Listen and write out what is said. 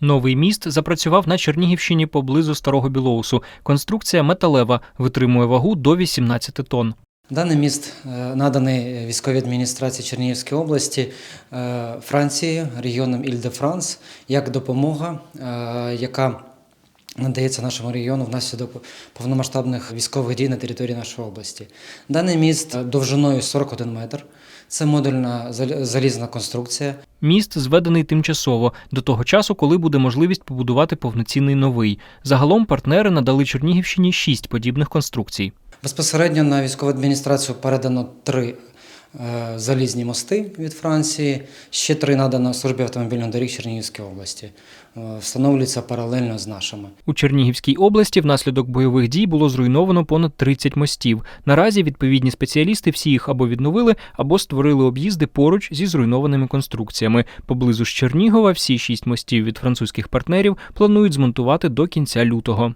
Новий міст запрацював на Чернігівщині поблизу Старого Білоусу. Конструкція металева, витримує вагу до 18 тонн. Даний міст е, наданий військовій адміністрації Чернігівської області е, Франції, регіоном Іль-де-Франс, як допомога, е, яка надається нашому регіону внаслідок повномасштабних військових дій на території нашої області. Даний міст довжиною 41 метр. Це модульна залізна конструкція. Міст зведений тимчасово до того часу, коли буде можливість побудувати повноцінний новий. Загалом партнери надали Чернігівщині шість подібних конструкцій. Безпосередньо на військову адміністрацію передано три залізні мости від Франції, ще три надано службі автомобільних доріг Чернігівської області. Е, Встановлюються паралельно з нашими. У Чернігівській області внаслідок бойових дій було зруйновано понад 30 мостів. Наразі відповідні спеціалісти всі їх або відновили, або створили об'їзди поруч зі зруйнованими конструкціями. Поблизу ж Чернігова всі шість мостів від французьких партнерів планують змонтувати до кінця лютого.